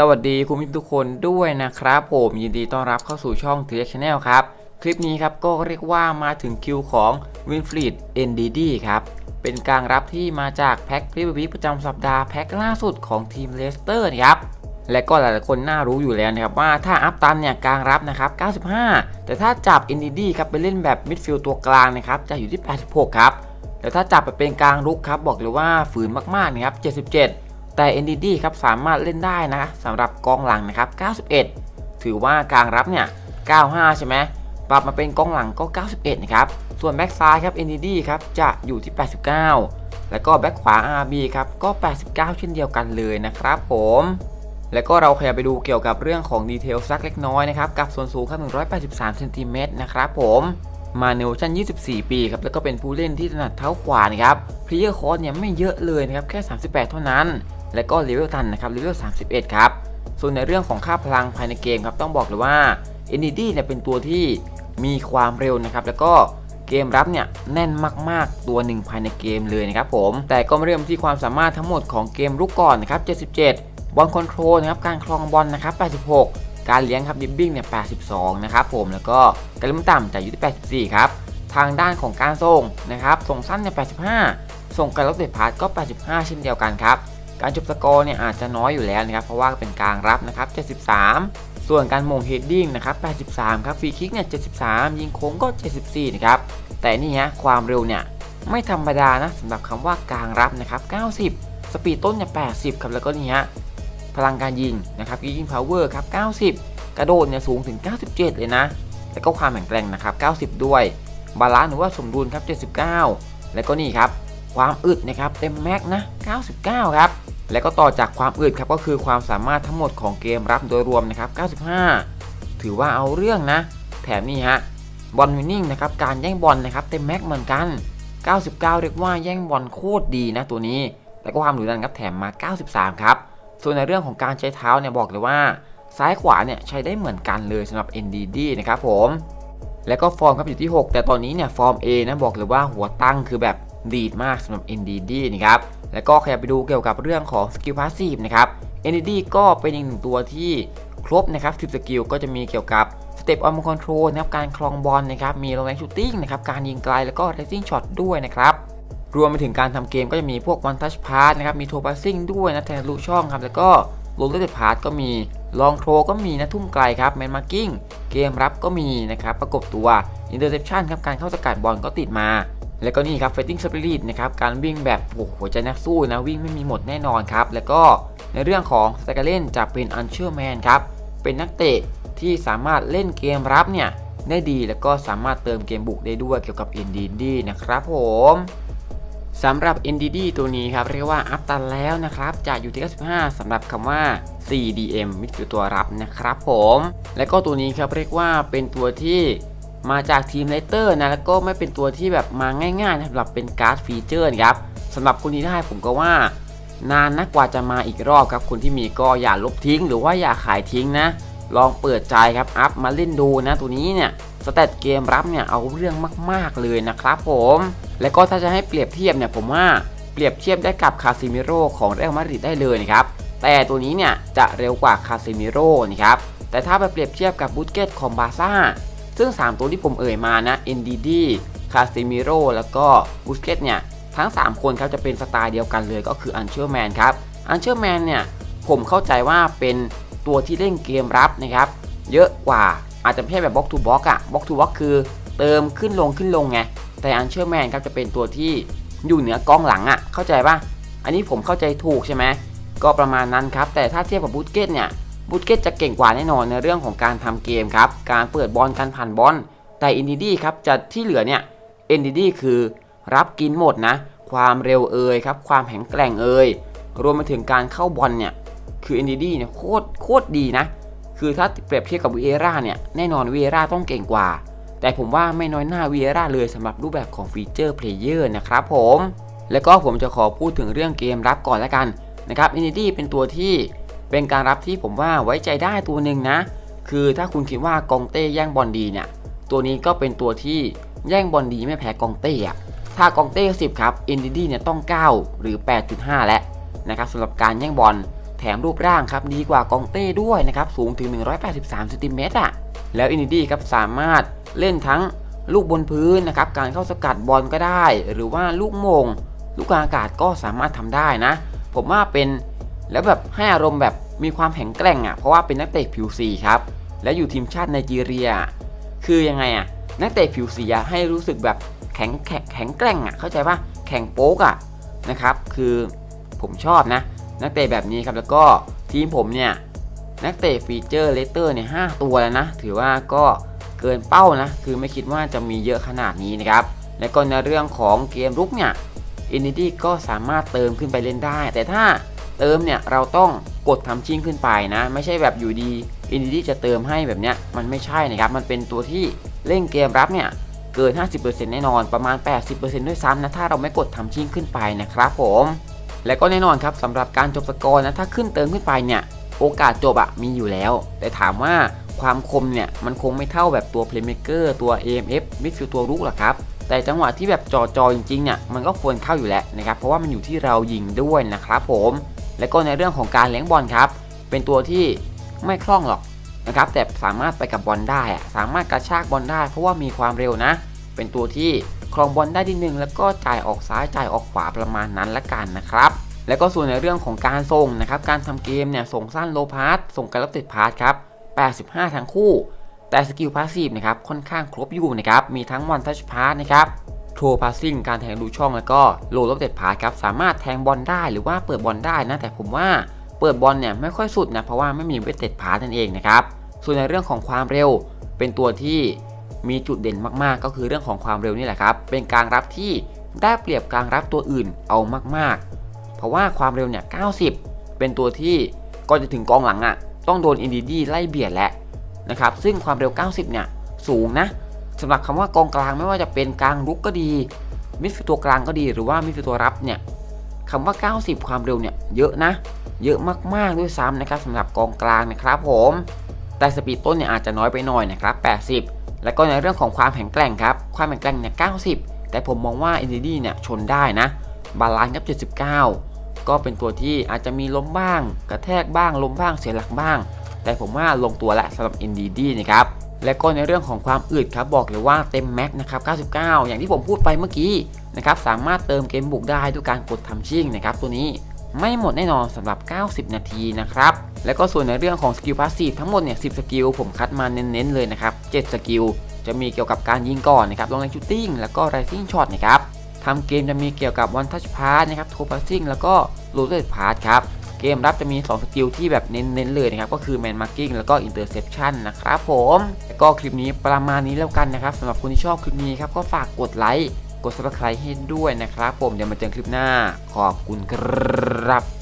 สวัสดีคุณผู้ชมทุกคนด้วยนะครับผมยินดีต้อนรับเข้าสู่ช่องเทียชแนลครับ คลิปนี้ครับก็เรียกว่ามาถึงคิวของวินฟรีด NDD ครับ เป็นการรับที่มาจากแพ็คพรีวิประจำสัปดาห์แพ็คล่าสุดของทีมเลสเตอร์ครับ และก็หลายๆคนน่ารู้อยู่แล้วนะครับว่าถ้าอัพตันเนี่ยกลางรับนะครับ 95 แต่ถ้าจับ NDD ครับไปเล่นแบบมิดฟิลด์ตัวกลางนะครับจะอยู่ที่ 86 ครับ แต่ถ้าจับไปเป็นกลางรุกครับบอกเลยว่าฝืนมากๆนะครับ 77 แต่ NDD ครับสามารถเล่นได้นะสำหรับกองหลังนะครับ 91 ถือว่ากลางรับเนี่ย 95 ใช่ไหมปรับมาเป็นกองหลังก็ 91 นะครับ ส่วนแบ็กซ้ายครับ NDD ครับจะอยู่ที่ 89 แล้วก็แบ็กขวา RB ครับก็ 89 เช่นเดียวกันเลยนะครับผม แล้วก็เราขยับไปดูเกี่ยวกับเรื่องของดีเทลสักเล็กน้อยนะครับกับส่วนสูงครับ183เซนติเมตรนะครับผมมาเนลชั่น 24 ปีครับแล้วก็เป็นผู้เล่นที่ถนัดเท้าขวานะครับพรีเยอร์คอร์สเนี่ยไม่เยอะเลยนะครับแค่ 38 เท่านั้น แล้วก็เลเวลตันนะครับเลเวล31 ครับ ส่วนในเรื่องของค่าพลังภายในเกมครับต้องบอกเลยว่า NDD เนี่ยเป็นตัวที่มีความเร็วนะครับแล้วก็เกมรับเนี่ยแน่นมาก ๆ ตัวหนึ่งภายในเกมเลยนะครับผมแต่ก็มาเริ่มที่ความสามารถทั้งหมดของเกมลุกก่อนนะครับ 77 บอลคอนโทรลนะครับการครองบอลนะครับ 86 การเลี้ยงครับดิบบิ้งเนี่ย 82 นะครับผมแล้วก็การเล่นต่ำจะอยู่ที่ 84 ครับทางด้านของการส่งนะครับส่งสั้นเนี่ย 85 ส่งการลดเดพาร์ตก็ 85 เช่นเดียวกันครับ การจบสกอร์เนี่ยอาจจะน้อยอยู่แล้วนะครับเพราะว่าเป็นกลางรับนะครับ 73 ส่วนการมงเฮดดิ้งนะครับ 83 ครับฟรีคิกเนี่ย 73 ยิงโค้งก็ 74 นะครับ แต่นี่ฮะความเร็วเนี่ยไม่ธรรมดานะสำหรับคำว่ากลางรับนะครับ 90 สปีดต้นเนี่ย 80 ครับแล้วก็นี่ฮะพลังการยิงนะครับยิงพาวเวอร์ครับ 90 กระโดดเนี่ยสูงถึง 97 เลยนะ แล้วก็ความแข็งแกร่งนะครับ 90 ด้วย บาลานซ์หรือว่าสมดุลครับ 79 แล้วก็นี่ครับ ความอึดนะครับเต็มแม็กนะ 99 ครับ แล้วก็ต่อจากความอึดครับก็คือความสามารถทั้งหมดของเกมรับโดยรวมนะครับ 95 ถือว่าเอาเรื่องนะ แถมนี่ฮะบอลวินนิ่งนะครับการแย่งบอลนะครับเต็มแม็กเหมือนกัน 99 เรียกว่าแย่งบอลโคตรดีนะตัวนี้ แล้วก็ความดุดันครับแถมมา 93 ครับ ส่วนในเรื่องของการใช้เท้าเนี่ยบอกเลยว่าซ้ายขวาเนี่ยใช้ได้เหมือนกันเลยสำหรับ NDD นะครับผม แล้วก็ฟอร์มครับอยู่ที่ 6 แต่ตอนนี้เนี่ยฟอร์ม A นะบอกเลยว่าหัวตั้งคือแบบ ดีดมากสำหรับ NDD นะครับแล้วก็ขยับไปดูเกี่ยวกับเรื่องของสกิลพาสซีฟนะครับ NDD ก็เป็นอีกหนึ่งตัวที่ครบนะครับ10สกิลก็จะมีเกี่ยวกับสเต็ปออนคอนโทรลนะครับการคลองบอลนะครับมีลงแรงชูตติ้งนะครับการยิงไกลแล้วก็ racing shot ด้วยนะครับรวมไปถึงการทำเกมก็จะมีพวก one touch pass นะครับมีโทร passing ด้วยนะแทนลุช่องครับแล้วก็โรลเลอร์พาสก็มีลองโทรก็มีนะทุ่มไกลครับแมนมาร์กิ้งเกมรับก็มีนะครับประกบตัว interception ครับการเข้าสกัดบอลก็ติดมา แล้วก็นี่ครับ fighting spirit นะครับการวิ่งแบบโอ้โหหัวใจนักสู้นะวิ่งไม่มีหมดแน่นอนครับ แล้วก็ในเรื่องของสไตการเล่นจะเป็น u n s u r e man ครับเป็นนักเตะที่สามารถเล่นเกมรับเนี่ยได้ดีแล้วก็สามารถเติมเกมบุกได้ด้วยเกี่ยวกับ NDD นะครับผมสำหรับ NDD ตัวนี้ครับเรียกว่าอัพตันแล้วนะครับจะอยู่ที่95สำหรับคำว่า CDM มิดฟิลด์ตัวรับนะครับผม และก็ตัวนี้ครับเรียกว่าเป็นตัวที่ มาจากทีมเลเตอร์นะแล้วก็ไม่เป็นตัวที่แบบมาง่ายๆสำหรับเป็นการ์ดฟีเจอร์นะครับสำหรับคนที่ได้ผมก็ว่านานนักกว่าจะมาอีกรอบครับคนที่มีก็อย่าลบทิ้ง หรือว่าอย่าขายทิ้งนะ ลองเปิดใจครับอัพมาเล่นดูนะตัวนี้เนี่ยสเตตเกมรับเนี่ยเอาเรื่องมากๆเลยนะครับผม และก็ถ้าจะให้เปรียบเทียบเนี่ยผมว่าเปรียบเทียบได้กับคาซิมิโร่ของเรอัลมาดริดได้เลยนะครับแต่ตัวนี้เนี่ยจะเร็วกว่าคาซิมิโร่นะครับแต่ถ้าไปเปรียบเทียบกับบูสเกตของบาซ่า ซึ่ง 3 ตัวที่ผมเอ่ยมานะ NDD คาซิมิโร่แล้วก็บูสเกตเนี่ยทั้ง 3 คนครับจะเป็นสไตล์เดียวกันเลยก็คืออันเชอร์แมนครับอันเชอร์แมนเนี่ยผมเข้าใจว่าเป็นตัวที่เล่นเกมรับนะครับเยอะกว่าอาจจะไม่ใช่แบบบล็อกทูบล็อกอะบล็อกทูบล็อกคือเติมขึ้นลงขึ้นลงไงแต่อันเชอร์แมนครับจะเป็นตัวที่อยู่เหนือกองหลังอะเข้าใจปะอันนี้ผมเข้าใจถูกใช่ไหมก็ประมาณนั้นครับแต่ถ้าเทียบกับบูตเกตเนี่ย บูตเกตจะเก่งกว่าแน่นอนในเรื่องของการทำเกมครับ การเปิดบอลการผ่านบอล แต่อินดีดี้ครับจะที่เหลือเนี่ยเอนดีดี้คือรับกินหมดนะ ความเร็วเอ่ยครับ ความแข็งแกร่งเอ่ยรวมไปถึงการเข้าบอลเนี่ย คือ NDD เนี่ยโคตรโคตรดีนะ คือถ้าเปรียบเทียบกับวีเอร่าเนี่ยแน่นอนวีเอร่าต้องเก่งกว่า แต่ผมว่าไม่น้อยหน้าวีเอร่าเลยสำหรับรูปแบบของฟีเจอร์เพลเยอร์นะครับผม แล้วก็ผมจะขอพูดถึงเรื่องเกมรับก่อนแล้วกันนะครับอินดี้เป็นตัวที่ เป็นการรับที่ผมว่าไว้ใจได้ตัวหนึ่งนะ คือถ้าคุณคิดว่ากองเต้แย่งบอลดีเนี่ย ตัวนี้ก็เป็นตัวที่แย่งบอลดีไม่แพ้กองเต้อะถ้ากองเต้10ครับอินดี้เนี่ยต้อง 9 หรือ 8.5 แล้วนะครับสำหรับการแย่งบอลแถมรูปร่างครับดีกว่ากองเต้ด้วยนะครับสูงถึง 183ซนติเมตรอะแล้วอินดี้ครับสามารถเล่นทั้งลูกบนพื้นนะครับการเข้าสกัดบอลก็ได้ หรือว่าลูกโมง ลูกกลางอากาศก็สามารถทำได้นะ ผมว่าเป็น แล้วแบบให้อารมณ์แบบมีความแข็งแกร่งอะเพราะว่าเป็นนักเตะผิวสีครับ และอยู่ทีมชาติไนจีเรีย คือยังไงอะนักเตะผิวสีให้รู้สึกแบบแข็งแข็งแข็งแกร่งอะเข้าใจปะแข็งโป๊กอะนะครับ คือผมชอบนะ นักเตะแบบนี้ครับแล้วก็ทีมผมเนี่ยนักเตะฟีเจอร์เลเตอร์เนี่ยหตัวแล้วนะ ถือว่าก็เกินเป้านะ คือไม่คิดว่าจะมีเยอะขนาดนี้นะครับ และก็ในเรื่องของเกมรุกเนี่ยอินดี้ก็สามารถเติมขึ้นไปเล่นได้ แต่ถ้า เติมเนี่ยเราต้องกดทำชิ่งขึ้นไปนะ ไม่ใช่แบบอยู่ดีอินดี้จะเติมให้แบบเนี้ยมันไม่ใช่นะครับ มันเป็นตัวที่เล่นเกมรับเนี่ยเกิน 50%แน่นอนประมาณ 80%ด้วยซ้ำนะถ้าเราไม่กดทำชิ่งขึ้นไปนะครับผมและก็แน่นอนครับสำหรับการจบสกอร์นะถ้าขึ้นเติมขึ้นไปเนี่ยโอกาสจบอะมีอยู่แล้ว แต่ถามว่าความคมเนี่ยมันคงไม่เท่าแบบตัว Playmaker ตัว AMF มิดฟิลตัวรุกหรอกครับแต่จังหวะที่แบบจอจอจริงๆเนี่ยมันก็ควรเข้าอยู่แล้วนะครับเพราะว่ามันอยู่ที่เรายิงด้วยนะครับผม และก็ในเรื่องของการเลี้ยงบอลครับ เป็นตัวที่ไม่คล่องหรอกนะครับ แต่สามารถไปกับบอลได้ สามารถกระชากบอลได้ เพราะว่ามีความเร็วนะ เป็นตัวที่ครองบอลได้ดีหนึ่งแล้วก็จ่ายออกซ้ายจ่ายออกขวาประมาณนั้นละกันนะครับแล้วก็ส่วนในเรื่องของการส่งนะครับ การทำเกมเนี่ยส่งสั้นโลพาสส่งการรับติดพาสครับ 85 ทั้งคู่ แต่สกิลพาสซีฟนะครับค่อนข้างครบอยู่นะครับ มีทั้งวันทัชพาสนะครับ โทรพาสซิ่งการแทงดูช่องแล้วก็โลรับติดพาครับสามารถแทงบอลได้หรือว่าเปิดบอลได้นะแต่ผมว่าเปิดบอลเนี่ยไม่ค่อยสุดนะเพราะว่าไม่มีเวทเต็ดพาสนั่นเองนะครับส่วนในเรื่องของความเร็วเป็นตัวที่มีจุดเด่นมากๆ ก็คือเรื่องของความเร็วนี่แหละครับ เป็นการรับที่ได้เปรียบการรับตัวอื่นเอามากๆ เพราะว่าความเร็วเนี่ย 90 เป็นตัวที่ก่อนจะถึงกองหลังอะ่ะ ต้องโดนอินดีดีไล่เบียดแหล้วนะครับ ซึ่งความเร็ว 90 เนี่ย สูงนะ สำหรับคำว่ากองกลางไม่ว่าจะเป็นกลางรุกก็ดีมิดฟิลด์ตัวกลางก็ดีหรือว่ามิดฟิลด์ตัวรับเนี่ยคำว่า 90 ความเร็วเนี่ยเยอะนะ เยอะมากๆด้วยซ้ำนะครับสำหรับกองกลางนะครับผมแต่สปีดต้นเนี่ยอาจจะน้อยไปหน่อยนะครับ 80 แล้วก็ในเรื่องของความแข็งแกร่งครับ ความแข็งแกร่งเนี่ย 90 แต่ผมมองว่า n อ d เนี่ยชนได้นะ บาลานซ์กับ79 ก็เป็นตัวที่อาจจะมีล้มบ้าง กระแทกบ้างล้มบ้างเสียหลักบ้าง แต่ผมว่าลงตัวละสำหรับ NDD นะครับ และก็ในเรื่องของความอึดครับบอกเลยว่าเต็มแม็กนะครับ 99 อย่างที่ผมพูดไปเมื่อกี้นะครับสามารถเติมเกมบุกได้ด้วยการกดทำชิ่งนะครับตัวนี้ไม่หมดแน่นอนสำหรับ 90 นาทีนะครับ และก็ส่วนในเรื่องของสกิลพาสซีฟทั้งหมดเนี่ย 10 สกิลผมคัดมาเน้นๆเลยนะครับ 7 สกิล จะมีเกี่ยวกับการยิงก่อนนะครับลองในชูตติ้งแล้วก็ไรซิ่งช็อตนะครับทำเกมจะมีเกี่ยวกับวันทัชพาร์นะครับโทพาสซิ่งแล้วก็โรเตอร์พาร์ครับ เกมรับจะมี 2 สกิลที่แบบเน้นๆเลยนะครับก็คือแมนมาร์กิ้งแล้วก็อินเตอร์เซปชันนะครับผมแล้วก็คลิปนี้ประมาณนี้แล้วกันนะครับสำหรับคนที่ชอบคลิปนี้ครับก็ฝากกดไลค์กดซับสไครต์ให้ด้วยนะครับผมเดี๋ยวมาเจอคลิปหน้าขอบคุณครับ